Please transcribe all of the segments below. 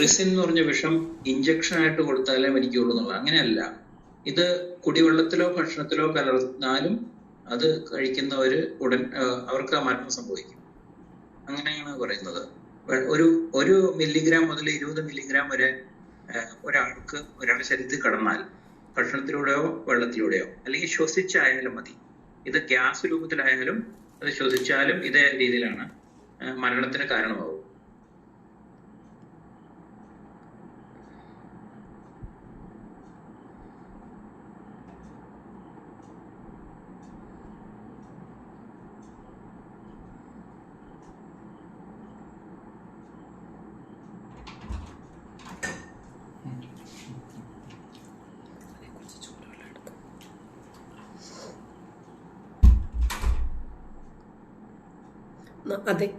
Ricin എന്ന് പറഞ്ഞ വിഷം ഇഞ്ചക്ഷൻ ആയിട്ട് കൊടുത്താലേ മരിക്കുള്ളൂ എന്നുള്ള അങ്ങനെയല്ല. ഇത് കുടിവെള്ളത്തിലോ ഭക്ഷണത്തിലോ കലർന്നാലും അത് കഴിക്കുന്നവര് ഉടൻ അവർക്ക് മരണം സംഭവിക്കും. അങ്ങനെയാണ് പറയുന്നത്. ഒരു ഒരു മില്ലിഗ്രാം മുതൽ ഇരുപത് മില്ലിഗ്രാം വരെ ഒരാൾക്ക് ഒരാളുടെ ശരീരത്തിൽ കടന്നാൽ ഭക്ഷണത്തിലൂടെയോ വെള്ളത്തിലൂടെയോ അല്ലെങ്കിൽ ശ്വസിച്ചായാലും മതി. ഇത് ഗ്യാസ് രൂപത്തിലായാലും അത് ശ്വസിച്ചാലും ഇതേ രീതിയിലാണ് മരണത്തിന് കാരണമാവും അതെ.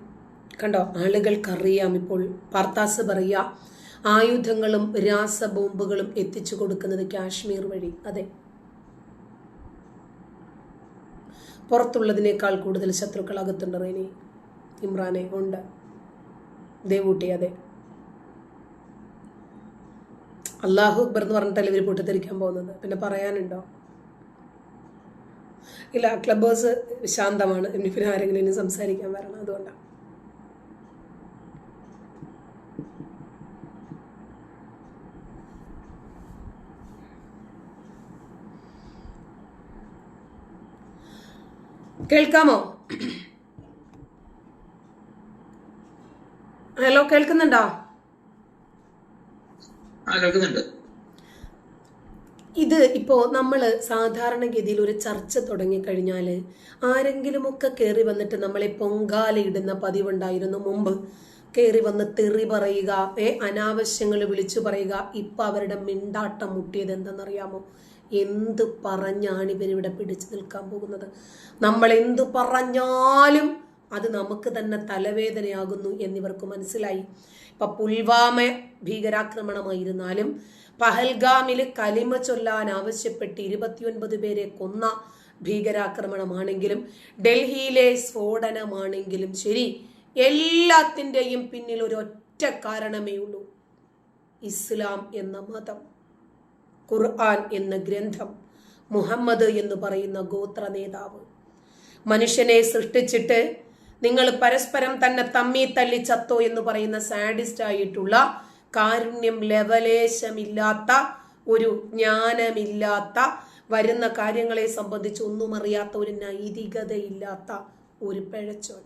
കണ്ടോ? ആളുകൾക്കറിയാം ഇപ്പോൾ പാർത്താസ് പറയുക ആയുധങ്ങളും രാസബോംബുകളും എത്തിച്ചു കൊടുക്കുന്നത് കാശ്മീർ വഴി. അതെ. പുറത്തുള്ളതിനേക്കാൾ കൂടുതൽ ശത്രുക്കൾ അകത്തുണ്ട് റേനി ഇമ്രാനെ ഉണ്ട്. ദേവൂട്ടി അതെ. അള്ളാഹു അക്ബർ എന്ന് പറഞ്ഞിട്ടല്ലേ ഇവർ പൊട്ടിത്തെറിക്കാൻ പോകുന്നത്? പിന്നെ പറയാനുണ്ടോ? ഇല്ല ക്ലബേഴ്സ് ശാന്തമാണ്. ഇനി പിന്നെ ആരെങ്കിലും ഇനി സംസാരിക്കാൻ വരണം അതുകൊണ്ടാണ് കേൾക്കാമോ? ഹലോ കേൾക്കുന്നുണ്ടോ? കേൾക്കുന്നുണ്ട്. ഇത് ഇപ്പോൾ നമ്മൾ സാധാരണഗതിയിൽ ഒരു ചർച്ച തുടങ്ങിക്കഴിഞ്ഞാൽ ആരെങ്കിലുമൊക്കെ കയറി വന്നിട്ട് നമ്മളെ പൊങ്കാലയിടുന്ന പതിവുണ്ടായിരുന്നു മുമ്പ്. കയറി വന്ന് തെറി പറയുക ഏ അനാവശ്യങ്ങൾ വിളിച്ചു പറയുക ഇപ്പം അവരുടെ മിണ്ടാട്ടം മുട്ടിയത് എന്തെന്നറിയാമോ? എന്ത് പറഞ്ഞാണ് ഇവരിവിടെ പിടിച്ചു നിൽക്കാൻ പോകുന്നത്? നമ്മൾ എന്ത് പറഞ്ഞാലും അത് നമുക്ക് തന്നെ തലവേദനയാകുന്നു എന്നിവർക്ക് മനസ്സിലായി. ഇപ്പൊ പുൽവാമ ഭീകരാക്രമണമായിരുന്നാലും പഹൽഗാമിൽ കലിമ ചൊല്ലാൻ ആവശ്യപ്പെട്ട് ഇരുപത്തിയൊൻപത് പേരെ കൊന്ന ഭീകരാക്രമണമാണെങ്കിലും ഡൽഹിയിലെ സ്ഫോടനമാണെങ്കിലും ശരി എല്ലാത്തിന്റെയും പിന്നിൽ ഒരു ഒറ്റ കാരണമേ ഉള്ളൂ ഇസ്ലാം എന്ന മതം. ഖുർആൻ എന്ന ഗ്രന്ഥം മുഹമ്മദ് എന്ന് പറയുന്ന ഗോത്ര നേതാവ്. മനുഷ്യനെ സൃഷ്ടിച്ചിട്ട് നിങ്ങൾ പരസ്പരം തന്നെ തമ്മി തല്ലി ചത്തോ എന്ന് പറയുന്ന സാഡിസ്റ്റ് ആയിട്ടുള്ള കാരുണ്യം ലവലേശമില്ലാത്ത ഒരു ജ്ഞാനമില്ലാത്ത വരുന്ന കാര്യങ്ങളെ സംബന്ധിച്ച് ഒന്നും അറിയാത്ത ഒരു നൈതികതയില്ലാത്ത ഒരു പിഴച്ചോൻ.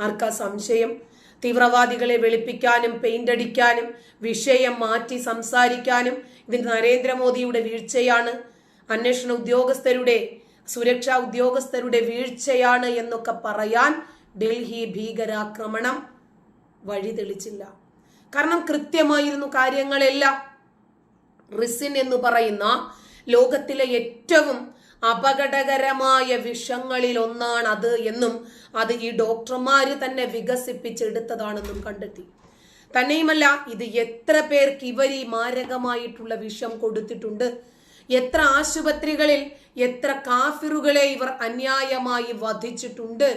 ആർക്കാ സംശയം? തീവ്രവാദികളെ വെളുപ്പിക്കാനും പെയിന്റ് അടിക്കാനും വിഷയം മാറ്റി സംസാരിക്കാനും ഇത് നരേന്ദ്രമോദിയുടെ വീഴ്ചയാണ്. അന്വേഷണ ഉദ്യോഗസ്ഥരുടെ സുരക്ഷാ ഉദ്യോഗസ്ഥരുടെ വീഴ്ചയാണ് എന്നൊക്കെ പറയാൻ ഡൽഹി ഭീകരാക്രമണം വഴിതെളിച്ചില്ല കാരണം കൃത്യമായിരുന്നു കാര്യങ്ങളെല്ലാം. റിസിൻ എന്ന് പറയുന്ന ലോകത്തിലെ ഏറ്റവും അപകടകരമായ വിഷങ്ങളിൽ ഒന്നാണ് അത് എന്നും അത് ഈ ഡോക്ടർമാര് തന്നെ വികസിപ്പിച്ചെടുത്തതാണെന്നും കണ്ടെത്തി. തന്നെയുമല്ല ഇത് എത്ര പേർക്ക് ഇവർ ഈ മാരകമായിട്ടുള്ള വിഷം കൊടുത്തിട്ടുണ്ട് എത്ര ആശുപത്രികളിൽ എത്ര കാഫിറുകളെ ഇവർ അന്യായമായി വധിച്ചിട്ടുണ്ട്?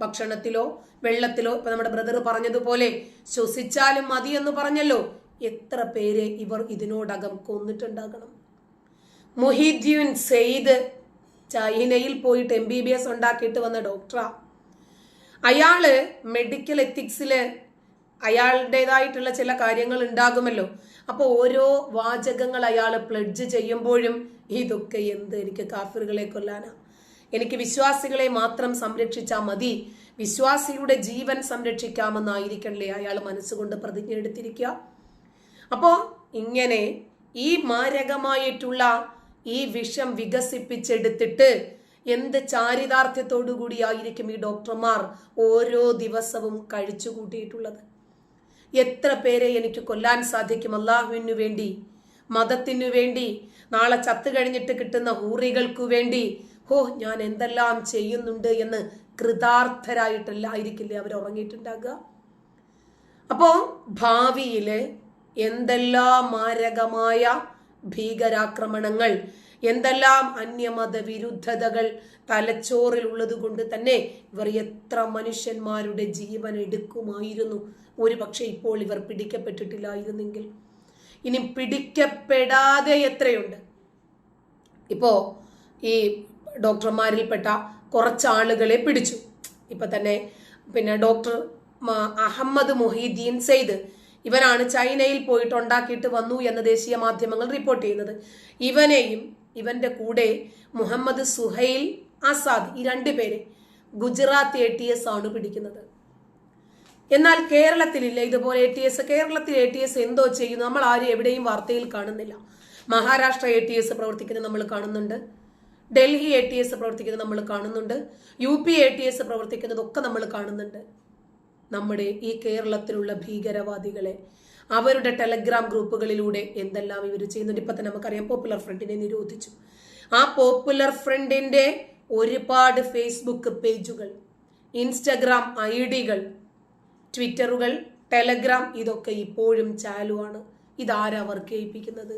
ഭക്ഷണത്തിലോ വെള്ളത്തിലോ ഇപ്പൊ നമ്മുടെ ബ്രദർ പറഞ്ഞതുപോലെ ശ്വസിച്ചാലും മതി എന്ന് പറഞ്ഞല്ലോ. എത്ര പേരെ ഇവർ ഇതിനോടകം കൊന്നിട്ടുണ്ടാകണം? മൊഹീദ്യുൻ സെയ്ദ് ചൈനയിൽ പോയിട്ട് എം ബി ബി എസ് ഉണ്ടാക്കിയിട്ട് വന്ന ഡോക്ടറാ അയാൾ മെഡിക്കൽ എത്തിക്സിൽ അയാളുടേതായിട്ടുള്ള ചില കാര്യങ്ങൾ ഉണ്ടാകുമല്ലോ. അപ്പോൾ ഓരോ വാചകങ്ങൾ അയാൾ പ്ലഡ്ജ് ചെയ്യുമ്പോഴും ഇതൊക്കെ എന്ത് എനിക്ക് കാഫിറുകളെ കൊല്ലാനാ? എനിക്ക് വിശ്വാസികളെ മാത്രം സംരക്ഷിച്ചാൽ മതി. വിശ്വാസിയുടെ ജീവൻ സംരക്ഷിക്കാമെന്നായിരിക്കണല്ലേ അയാൾ മനസ്സുകൊണ്ട് പ്രതിജ്ഞ എടുത്തിരിക്കുക? അപ്പോൾ ഇങ്ങനെ ഈ മാരകമായിട്ടുള്ള ഈ വിഷം വികസിപ്പിച്ചെടുത്തിട്ട് എന്ത് ചാരിതാർത്ഥ്യത്തോടു കൂടിയായിരിക്കും ഈ ഡോക്ടർമാർ ഓരോ ദിവസവും കഴിച്ചു കൂട്ടിയിട്ടുള്ളത് എത്ര പേരെ എനിക്ക് കൊല്ലാൻ സാധിക്കും അള്ളാഹുവിനു വേണ്ടി? മതത്തിനു വേണ്ടി നാളെ ചത്തു കഴിഞ്ഞിട്ട് കിട്ടുന്ന ഹൂറികൾക്കു വേണ്ടി. ഹോ ഞാൻ എന്തെല്ലാം ചെയ്യുന്നുണ്ട് എന്ന് കൃതാർത്ഥരായിട്ടല്ലായിരിക്കില്ലേ അവർ ഉറങ്ങിയിട്ടുണ്ടാകുക അപ്പോ ഭാവിയിലെ എന്തെല്ലാം മാരകമായ ഭീകരാക്രമണങ്ങൾ എന്തെല്ലാം അന്യമത വിരുദ്ധതകൾ തലച്ചോറിൽ ഉള്ളത് കൊണ്ട് തന്നെ ഇവർ എത്ര മനുഷ്യന്മാരുടെ ജീവൻ എടുക്കുമായിരുന്നു. ഒരു പക്ഷെ ഇപ്പോൾ ഇവർ പിടിക്കപ്പെട്ടിട്ടില്ലായിരുന്നെങ്കിൽ. ഇനി പിടിക്കപ്പെടാതെ എത്രയുണ്ട്? ഇപ്പോ ഈ ഡോക്ടർമാരിൽപ്പെട്ട കുറച്ച് ആളുകളെ പിടിച്ചു. ഇപ്പൊ തന്നെ പിന്നെ ഡോക്ടർ അഹമ്മദ് മൊഹീദ്ദീൻ സെയ്ദ് ഇവനാണ് ചൈനയിൽ പോയിട്ട് ഉണ്ടാക്കിയിട്ട് വന്നു എന്ന് ദേശീയ മാധ്യമങ്ങൾ റിപ്പോർട്ട് ചെയ്യുന്നത്. ഇവനെയും ഇവന്റെ കൂടെ മുഹമ്മദ് സുഹൈൽ ആസാദ് ഈ രണ്ടുപേരെ ഗുജറാത്ത് എ ടി എസ് ആണ് പിടിക്കുന്നത്. എന്നാൽ കേരളത്തിലില്ല. ഇതുപോലെ എ ടി എസ് കേരളത്തിൽ എ ടി എസ് എന്തോ ചെയ്യുന്നു. നമ്മൾ ആരും എവിടെയും വാർത്തയിൽ കാണുന്നില്ല. മഹാരാഷ്ട്ര എ ടി എസ് പ്രവർത്തിക്കുന്നത് നമ്മൾ കാണുന്നുണ്ട്. ഡൽഹി എ ടി എസ് പ്രവർത്തിക്കുന്നത് നമ്മൾ കാണുന്നുണ്ട്. U P A T S പ്രവർത്തിക്കുന്നതൊക്കെ നമ്മൾ കാണുന്നുണ്ട്. നമ്മുടെ ഈ കേരളത്തിലുള്ള ഭീകരവാദികളെ അവരുടെ ടെലഗ്രാം ഗ്രൂപ്പുകളിലൂടെ എന്തെല്ലാം ഇവർ ചെയ്യുന്നുണ്ട്. ഇപ്പൊ തന്നെ നമുക്കറിയാം പോപ്പുലർ ഫ്രണ്ടിനെ നിരോധിച്ചു. ആ പോപ്പുലർ ഫ്രണ്ടിന്റെ ഒരുപാട് ഫേസ്ബുക്ക് പേജുകൾ ഇൻസ്റ്റഗ്രാം ഐ ഡികൾ ട്വിറ്ററുകൾ ടെലഗ്രാം ഇതൊക്കെ ഇപ്പോഴും ചാലുവാണ്. ഇതാരാ വർക്ക് ചെയ്യിപ്പിക്കുന്നത്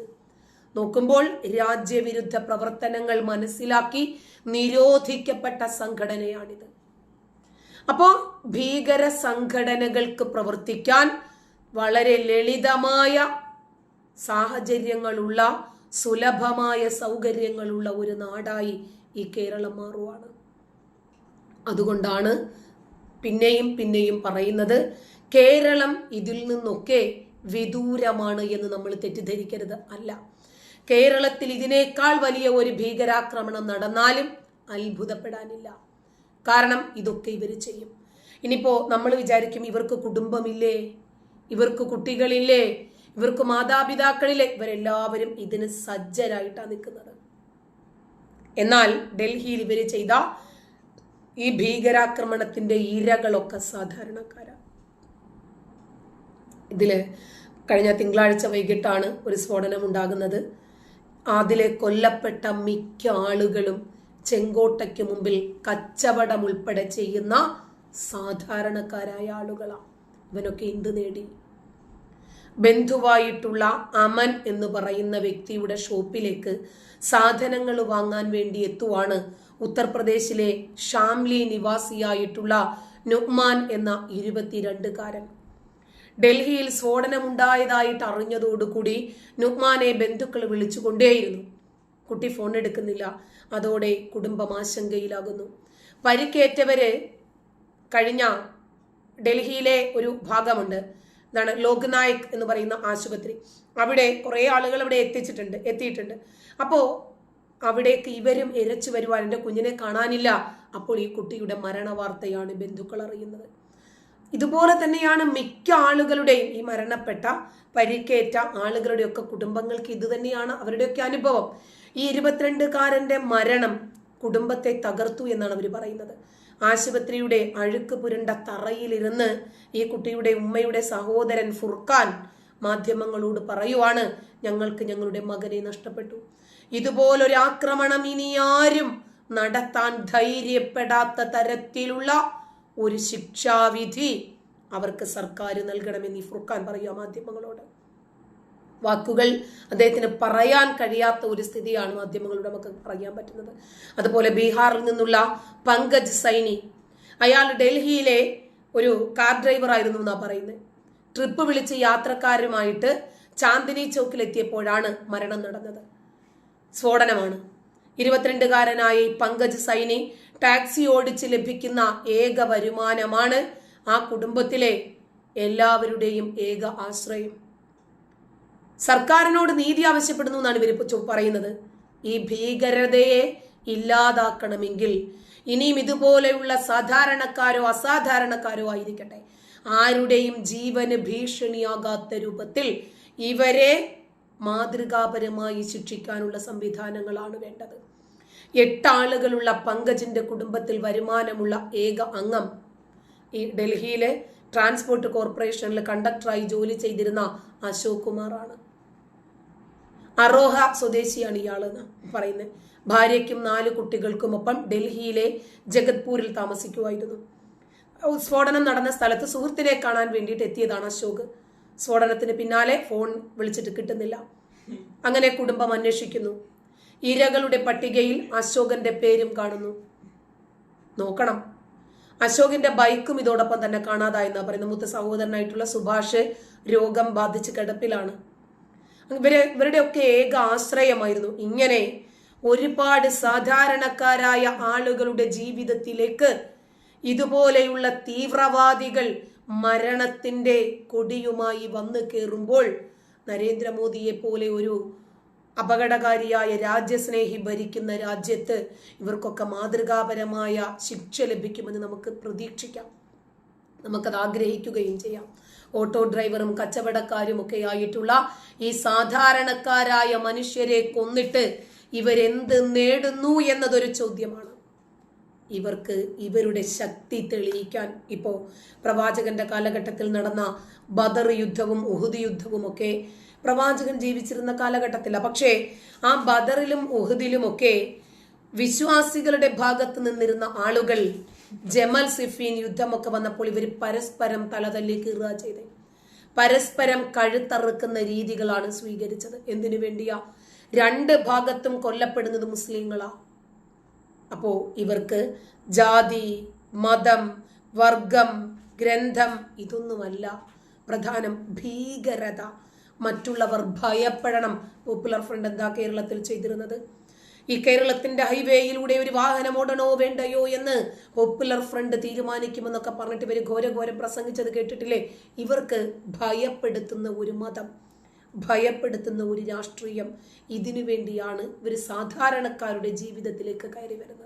നോക്കുമ്പോൾ രാജ്യവിരുദ്ധ പ്രവർത്തനങ്ങൾ മനസ്സിലാക്കി നിരോധിക്കപ്പെട്ട സംഘടനയാണിത്. അപ്പോൾ ഭീകര സംഘടനകൾക്ക് പ്രവർത്തിക്കാൻ വളരെ ലളിതമായ സാഹചര്യങ്ങളുള്ള സുലഭമായ സൗകര്യങ്ങളുള്ള ഒരു നാടായി ഈ കേരളം മാറുവാണ്. അതുകൊണ്ടാണ് പിന്നെയും പിന്നെയും പറയുന്നത് കേരളം ഇതിൽ നിന്നൊക്കെ വിദൂരമാണ് എന്ന് നമ്മൾ തെറ്റിദ്ധരിക്കരുത് അല്ല. കേരളത്തിൽ ഇതിനേക്കാൾ വലിയ ഒരു ഭീകരാക്രമണം നടന്നാലും അത്ഭുതപ്പെടാനില്ല. കാരണം ഇതൊക്കെ ഇവർ ചെയ്യും. ഇനിയിപ്പോ നമ്മൾ വിചാരിക്കും ഇവർക്ക് കുടുംബമില്ലേ? ഇവർക്ക് കുട്ടികളില്ലേ ഇവർക്ക് മാതാപിതാക്കളില്ലേ ഇവരെല്ലാവരും ഇതിന് സജ്ജരായിട്ടാണ് നിൽക്കുന്നത്. എന്നാൽ ഡൽഹിയിൽ ഇവർ ചെയ്ത ഈ ഭീകരാക്രമണത്തിന്റെ ഇരകളൊക്കെ സാധാരണക്കാരാണ് ഇതിൽ കഴിഞ്ഞ തിങ്കളാഴ്ച വൈകിട്ടാണ് ഒരു സ്ഫോടനം ഉണ്ടാകുന്നത്. അതിലെ കൊല്ലപ്പെട്ട മിക്ക ആളുകളും ചെങ്കോട്ടയ്ക്ക് മുമ്പിൽ കച്ചവടം ഉൾപ്പെടെ ചെയ്യുന്ന സാധാരണക്കാരായ ആളുകളാണ് ഇവനൊക്കെ എന്ത് നേടി? ബന്ധുവായിട്ടുള്ള അമൻ എന്ന് പറയുന്ന വ്യക്തിയുടെ ഷോപ്പിലേക്ക് സാധനങ്ങൾ വാങ്ങാൻ വേണ്ടി എത്തുവാണ് ഉത്തർപ്രദേശിലെ ഷാംലി നിവാസിയായിട്ടുള്ള നുക്മാൻ എന്ന ഇരുപത്തിരണ്ടുകാരൻ. ഡൽഹിയിൽ സ്ഫോടനമുണ്ടായതായിട്ട് അറിഞ്ഞതോടുകൂടി നുഹ്മാനെ ബന്ധുക്കൾ വിളിച്ചുകൊണ്ടേയിരുന്നു. കുട്ടി ഫോൺ എടുക്കുന്നില്ല. അതോടെ കുടുംബം ആശങ്കയിലാകുന്നു. പരിക്കേറ്റവരെ കഴിഞ്ഞ ഡൽഹിയിലെ ഒരു ഭാഗമുണ്ട്. എന്താണ് ലോക്നായക് എന്ന് പറയുന്ന ആശുപത്രി. അവിടെ കുറേ ആളുകൾ അവിടെ എത്തിച്ചിട്ടുണ്ട് എത്തിയിട്ടുണ്ട്. അപ്പോൾ അവിടേക്ക് ഇവരും ഇരച്ചു വരുവാൻ എന്റെ കുഞ്ഞിനെ കാണാനില്ല. അപ്പോൾ ഈ കുട്ടിയുടെ മരണ വാർത്തയാണ് ബന്ധുക്കൾ അറിയുന്നത്. ഇതുപോലെ തന്നെയാണ് മിക്ക ആളുകളുടെയും ഈ മരണപ്പെട്ട പരിക്കേറ്റ ആളുകളുടെയൊക്കെ കുടുംബങ്ങൾക്ക് ഇത് തന്നെയാണ് അവരുടെയൊക്കെ അനുഭവം. ഈ ഇരുപത്തിരണ്ടുകാരന്റെ മരണം കുടുംബത്തെ തകർത്തു എന്നാണ് അവർ പറയുന്നത്. ആശുപത്രിയുടെ അഴുക്ക് പുരണ്ട തറയിലിരുന്ന് ഈ കുട്ടിയുടെ ഉമ്മയുടെ സഹോദരൻ ഫുർഖാൻ മാധ്യമങ്ങളോട് പറയുവാണ് ഞങ്ങൾക്ക് ഞങ്ങളുടെ മകനെ നഷ്ടപ്പെട്ടു. ഇതുപോലൊരു ആക്രമണം ഇനി ആരും നടത്താൻ ധൈര്യപ്പെടാത്ത തരത്തിലുള്ള ഒരു ശിക്ഷാവിധി അവർക്ക് സർക്കാർ നൽകണമെന്ന് ഈ ഫുർഖാൻ പറയുക മാധ്യമങ്ങളോട്. വാക്കുകൾ അദ്ദേഹത്തിന് പറയാൻ കഴിയാത്ത ഒരു സ്ഥിതിയാണ് മാധ്യമങ്ങളോട് നമുക്ക് പറയാൻ പറ്റുന്നത്. അതുപോലെ ബീഹാറിൽ നിന്നുള്ള പങ്കജ് സൈനി അയാൾ ഡൽഹിയിലെ ഒരു കാർ ഡ്രൈവർ ആയിരുന്നു എന്നാ പറയുന്നത്. ട്രിപ്പ് വിളിച്ച് യാത്രക്കാരുമായിട്ട് ചാന്ദിനി ചൗക്കിലെത്തിയപ്പോഴാണ് മരണം നടന്നത്. സ്ഫോടനമാണ്. ഇരുപത്തിരണ്ടുകാരനായ പങ്കജ് സൈനി ടാക്സി ഓടിച്ച് ലഭിക്കുന്ന ഏക വരുമാനമാണ് ആ കുടുംബത്തിലെ എല്ലാവരുടെയും ഏക ആശ്രയം. സർക്കാരിനോട് നീതി ആവശ്യപ്പെടുന്നു എന്നാണ് ഇവർ പറയുന്നത്. ഈ ഭീകരതയെ ഇല്ലാതാക്കണമെങ്കിൽ ഇനിയും ഇതുപോലെയുള്ള സാധാരണക്കാരോ അസാധാരണക്കാരോ ആയിരിക്കട്ടെ. ആരുടെയും ജീവന് ഭീഷണിയാകാത്ത രൂപത്തിൽ ഇവരെ മാതൃകാപരമായി ശിക്ഷിക്കാനുള്ള സംവിധാനങ്ങളാണ് വേണ്ടത്. എട്ടാളുകളുള്ള പങ്കജിന്റെ കുടുംബത്തിൽ വരുമാനമുള്ള ഏക അംഗം ഈ ഡൽഹിയിലെ ട്രാൻസ്പോർട്ട് കോർപ്പറേഷനിൽ കണ്ടക്ടറായി ജോലി ചെയ്തിരുന്ന അശോക് കുമാറാണ്. അറോഹ സ്വദേശിയാണ് ഇയാളെന്ന് പറയുന്നത്. ഭാര്യയ്ക്കും നാല് കുട്ടികൾക്കുമൊപ്പം ഡൽഹിയിലെ ജഗത്പൂരിൽ താമസിക്കുമായിരുന്നു. സ്ഫോടനം നടന്ന സ്ഥലത്ത് സുഹൃത്തിനെ കാണാൻ വേണ്ടിയിട്ട് എത്തിയതാണ് അശോക്. സ്ഫോടനത്തിന് പിന്നാലെ ഫോൺ വിളിച്ചിട്ട് കിട്ടുന്നില്ല. അങ്ങനെ കുടുംബം അന്വേഷിക്കുന്നു. ഇരകളുടെ പട്ടികയിൽ അശോകന്റെ പേരും കാണുന്നു. നോക്കണം. അശോകിന്റെ ബൈക്കും ഇതോടൊപ്പം തന്നെ കാണാതായെന്നാ പറയുന്നത്. മുത്ത സഹോദരനായിട്ടുള്ള സുഭാഷ് രോഗം ബാധിച്ച് കിടപ്പിലാണ്. ഇവർ ഇവരുടെയൊക്കെ ഏക ആശ്രയമായിരുന്നു. ഇങ്ങനെ ഒരുപാട് സാധാരണക്കാരായ ആളുകളുടെ ജീവിതത്തിലേക്ക് ഇതുപോലെയുള്ള തീവ്രവാദികൾ മരണത്തിന്റെ കൊടിയുമായി വന്നു കയറുമ്പോൾ നരേന്ദ്രമോദിയെ പോലെ ഒരു അപകടകാരിയായ രാജ്യസ്നേഹി ഭരിക്കുന്ന രാജ്യത്ത് ഇവർക്കൊക്കെ മാതൃകാപരമായ ശിക്ഷ ലഭിക്കുമെന്ന് നമുക്ക് പ്രതീക്ഷിക്കാം. നമുക്കത് ആഗ്രഹിക്കുകയും ചെയ്യാം. ഓട്ടോ ഡ്രൈവറും കച്ചവടക്കാരും ഒക്കെ ആയിട്ടുള്ള ഈ സാധാരണക്കാരായ മനുഷ്യരെ കൊന്നിട്ട് ഇവരെന്ത് നേടുന്നു എന്നതൊരു ചോദ്യമാണ്. ഇവർക്ക് ഇവരുടെ ശക്തി തെളിയിക്കാൻ ഇപ്പോ പ്രവാചകന്റെ കാലഘട്ടത്തിൽ നടന്ന ബദർ യുദ്ധവും ഉഹുദ് യുദ്ധവും ഒക്കെ പ്രവാചകൻ ജീവിച്ചിരുന്ന കാലഘട്ടത്തില്ല പക്ഷേ ആ ബദറിലും ഉഹുദിലും ഒക്കെ വിശ്വാസികളുടെ ഭാഗത്ത് നിന്നിരുന്ന ആളുകൾ ജമൽ സിഫീൻ യുദ്ധമൊക്കെ വന്നപ്പോൾ ഇവർ പരസ്പരം തലതല്ലി കീറുക ചെയ്തത് പരസ്പരം കഴുത്തറുക്കുന്ന രീതികളാണ് സ്വീകരിച്ചത്. എന്തിനു വേണ്ടിയാ? രണ്ട് ഭാഗത്തും കൊല്ലപ്പെടുന്നത് മുസ്ലിങ്ങളാ. അപ്പോ ഇവർക്ക് ജാതി മതം വർഗം ഗ്രന്ഥം ഇതൊന്നുമല്ല. പ്രധാനം ഭീകരത. മറ്റുള്ളവർ ഭയപ്പെടണം. പോപ്പുലർ ഫ്രണ്ട് എന്താ കേരളത്തിൽ ചെയ്തിരുന്നത്? ഈ കേരളത്തിന്റെ ഹൈവേയിലൂടെ ഒരു വാഹനം ഓടണോ വേണ്ടയോ എന്ന് പോപ്പുലർ ഫ്രണ്ട് തീരുമാനിക്കുമെന്നൊക്കെ പറഞ്ഞിട്ട് ഇവർ ഘോരഘോരം പ്രസംഗിച്ചത് കേട്ടിട്ടില്ലേ? ഇവർക്ക് ഭയപ്പെടുത്തുന്ന ഒരു മതം ഭയപ്പെടുത്തുന്ന ഒരു രാഷ്ട്രീയം ഇതിനു വേണ്ടിയാണ് ഇവർ സാധാരണക്കാരുടെ ജീവിതത്തിലേക്ക് കയറി വരുന്നത്.